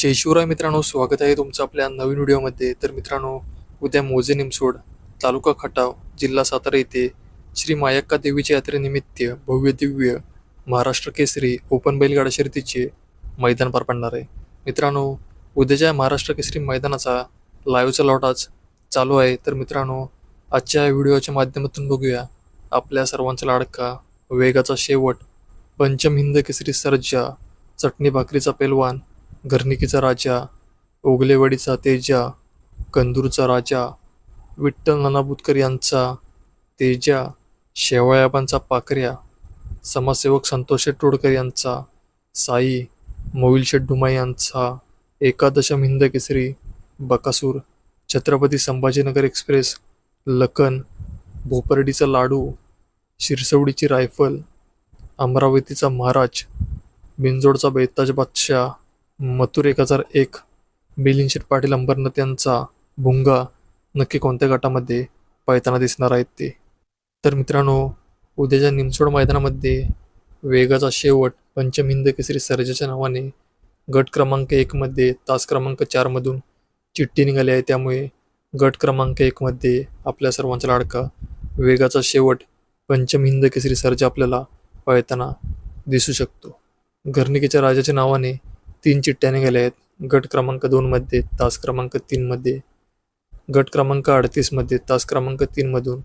जय शिवराय मित्रांनो स्वागत आहे तुमचं आपल्या नवीन व्हिडिओमध्ये. तर मित्रांनो उद्या मोजे निमसोड तालुका खटाव जिल्हा सातारा येथे श्री मायक्का देवीच्या यात्रेनिमित्त भव्य दिव्य महाराष्ट्र केसरी ओपन बैलगाडा शर्यतीचे मैदान पार पडणार आहे. मित्रांनो उद्याच्या महाराष्ट्र केसरी मैदानाचा लाईव्हचा लॉट आज चालू आहे. तर मित्रांनो आजच्या व्हिडिओच्या माध्यमातून बघूया आपल्या सर्वांचा लाडका वेगाचा शेवट पंचम हिंद केसरी सर्जा चटणी भाकरीचा पेलवान घरनिकीचा राजा ओगलेवाडीचा तेजा कंदूरचा राजा विठ्ठल नानाबुतकर यांचा तेजा शेवाळ्याबांचा पाकऱ्या समाजसेवक संतोष टोडकर यांचा साई मोविल शेट डुमाई यांचा एकादशम हिंद केसरी बकासूर छत्रपती संभाजीनगर एक्सप्रेस लखन भोपर्डीचा लाडू शिरसवडीची रायफल अमरावतीचा महाराज बिंजोडचा बेताज बादशाह मथुर एक हजार एक. मिलिंद पाटील अंबरनाथ यांचा भुंगा नक्की कोणत्या गटामध्ये पळताना दिसणार आहेत ते? तर मित्रांनो उद्याच्या निमसोड मैदानामध्ये वेगाचा शेवट पंचमिंद केसरी सर्जाच्या नावाने गट क्रमांक एकमध्ये तास क्रमांक चारमधून चिठ्ठी निघाली आहे. त्यामुळे गट क्रमांक एकमध्ये आपल्या सर्वांचा लाडका वेगाचा शेवट पंचमहिंद केसरी सर्जा आपल्याला पळताना दिसू शकतो. घरणिकेच्या राजाच्या नावाने तीन चिठ्ठ्या निघाल्या आहेत गट क्रमांक दोनमध्ये तास क्रमांक तीनमध्ये गट क्रमांक अडतीसमध्ये तास क्रमांक तीनमधून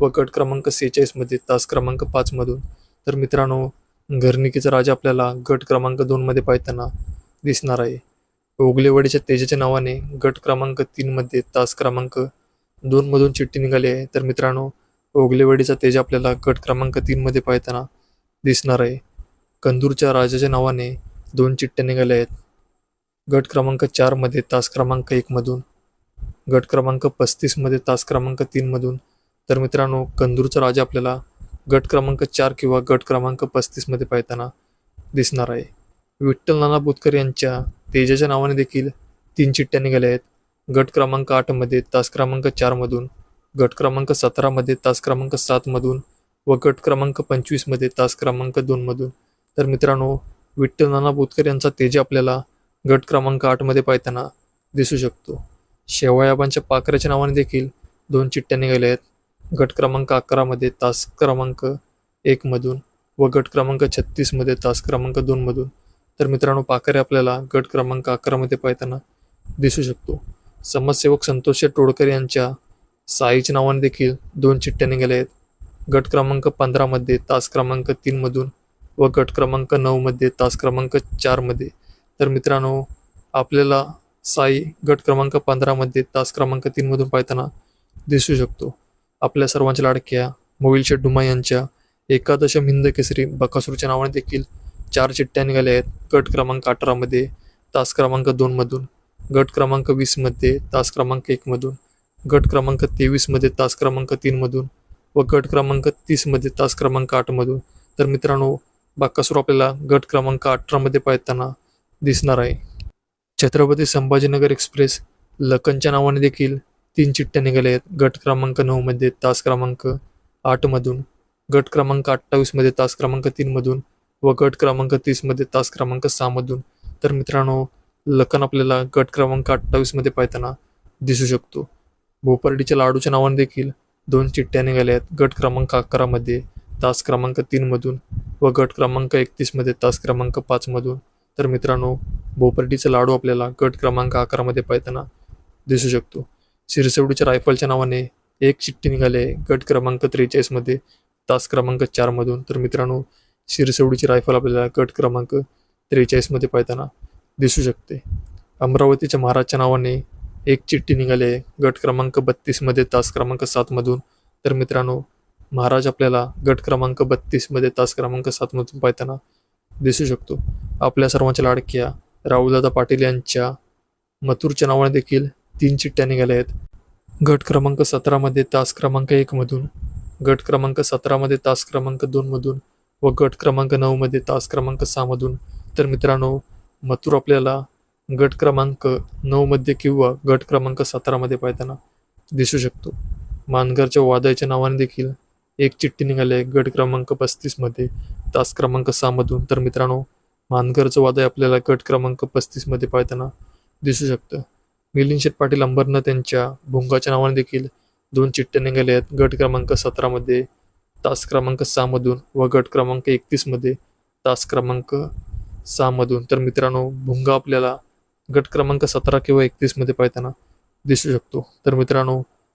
व गट क्रमांक सेहेचाळीसमध्ये तास क्रमांक पाचमधून तर मित्रांनो घरनिकीचा राजा आपल्याला गट क्रमांक दोनमध्ये पाहताना दिसणार आहे. ओगलेवाडीच्या तेजाच्या नावाने गट क्रमांक तीनमध्ये तास क्रमांक दोनमधून चिठ्ठी निघाली आहे. तर मित्रांनो ओगलेवाडीचा तेज आपल्याला गट क्रमांक तीनमध्ये पाहताना दिसणार आहे. कंदूरच्या राजाच्या नावाने दोन चिठ्ठ्या निघाल्या आहेत. गट क्रमांक चारमध्ये तास क्रमांक एकमधून गट क्रमांक पस्तीसमध्ये तास क्रमांक तीनमधून तर मित्रांनो कंदूरचा राजा आपल्याला गट क्रमांक चार किंवा गट क्रमांक पस्तीसमध्ये पाहताना दिसणार आहे. विठ्ठल नाना बुतकर यांच्या तेजाच्या नावाने देखील तीन चिठ्ठ्या निघाल्या आहेत. गट क्रमांक आठमध्ये तास क्रमांक चारमधून गट क्रमांक सतरामध्ये तास क्रमांक सातमधून व गट क्रमांक पंचवीसमध्ये तास क्रमांक दोनमधून तर मित्रांनो विठ्ठल नाना बोतकर यांचा तेज आपल्याला गट क्रमांक आठमध्ये पाहताना दिसू शकतो. शेवाळाबांच्या पाखराच्या नावाने देखील दोन चिठ्ठ्या निघाल्या आहेत. गट क्रमांक अकरामध्ये तास क्रमांक एकमधून व गट क्रमांक छत्तीसमध्ये तास क्रमांक दोनमधून तर मित्रांनो पाखरे आपल्याला गट क्रमांक अकरामध्ये पाहताना दिसू शकतो. समाजसेवक संतोष टोडकर यांच्या साईच्या नावाने देखील दोन चिठ्ठ्या निघाल्या आहेत. गट क्रमांक पंधरामध्ये तास क्रमांक तीनमधून व गट क्रमांक नऊमध्ये तास क्रमांक चारमध्ये तर मित्रांनो आपल्याला साई गट क्रमांक पंधरामध्ये तास क्रमांक तीनमधून पाहताना दिसू शकतो. आपल्या सर्वांच्या लाडक्या मोविल डुमा यांच्या एकादशम हिंद केसरी बकासूरच्या नावाने देखील चार चिठ्ठ्या निघाल्या आहेत. गट क्रमांक अठरामध्ये तास क्रमांक दोनमधून गट क्रमांक वीसमध्ये तास क्रमांक एकमधून गट क्रमांक तेवीसमध्ये तास क्रमांक तीनमधून व गट क्रमांक तीसमध्ये तास क्रमांक आठमधून तर मित्रांनो बाकासूर आपल्याला गट क्रमांक अठरामध्ये पाहताना दिसणार आहे. छत्रपती संभाजीनगर एक्सप्रेस लखनच्या नावाने देखील तीन चिठ्ठ्या निघाल्या आहेत. गट क्रमांक नऊमध्ये तास क्रमांक आठमधून गट क्रमांक अठ्ठावीसमध्ये तास क्रमांक तीनमधून व गट क्रमांक तीसमध्ये तास क्रमांक सहामधून तर मित्रांनो लखन आपल्याला गट क्रमांक अठ्ठावीसमध्ये पाहताना दिसू शकतो. भोपर्डीच्या लाडूच्या नावाने देखील दोन चिठ्ठ्या निघाल्या आहेत. गट क्रमांक अकरामध्ये तास क्रमांक तीनमधून व गट क्रमांक एकतीसमध्ये तास क्रमांक पाचमधून तर मित्रांनो भोपर्डीचा लाडू आपल्याला गट क्रमांक अकरामध्ये पाहताना दिसू शकतो. शिरसवडीच्या रायफलच्या नावाने एक चिठ्ठी निघाले गट क्रमांक त्रेचाळीसमध्ये तास क्रमांक चारमधून तर मित्रांनो शिरसवडीची रायफल आपल्याला गट क्रमांक त्रेचाळीसमध्ये पाहताना दिसू शकते. अमरावतीच्या महाराजच्या नावाने एक चिठ्ठी निघाली आहे. गट क्रमांक बत्तीसमध्ये तास क्रमांक सातमधून तर मित्रांनो महाराज आपल्याला गट क्रमांक बत्तीसमध्ये तास क्रमांक सातमधून पाहताना दिसू शकतो. आपल्या सर्वांच्या लाडक्या राहुलदादा पाटील यांच्या मथुरच्या नावाने देखील तीन चिठ्ठ्या निघाल्या आहेत. गट क्रमांक सतरामध्ये तास क्रमांक एकमधून गट क्रमांक सतरामध्ये तास क्रमांक दोनमधून व गट क्रमांक नऊमध्ये तास क्रमांक सहामधून तर मित्रांनो मथुर आपल्याला गट क्रमांक नऊमध्ये किंवा गट क्रमांक सतरामध्ये पाहताना दिसू शकतो. मानगरच्या वादळच्या नावाने देखील एक चिठ्ठी निघाली आहे. गट क्रमांक पस्तीसमध्ये तास क्रमांक सहामधून तर मित्रांनो मानगरचं वादळ आपल्याला गट क्रमांक पस्तीसमध्ये पाहताना दिसू शकतं. मिलिंद शेठ पाटील अंबरनं त्यांच्या भुंगाच्या नावाने देखील दोन चिठ्ठ्या निघाल्या आहेत. गट क्रमांक सतरामध्ये तास क्रमांक सहामधून व गट क्रमांक एकतीसमध्ये तास क्रमांक सहामधून तर मित्रांनो भुंगा आपल्याला गट क्रमांक सतरा किंवा एकतीसमध्ये पाहताना दिसू शकतो. तर मित्रांनो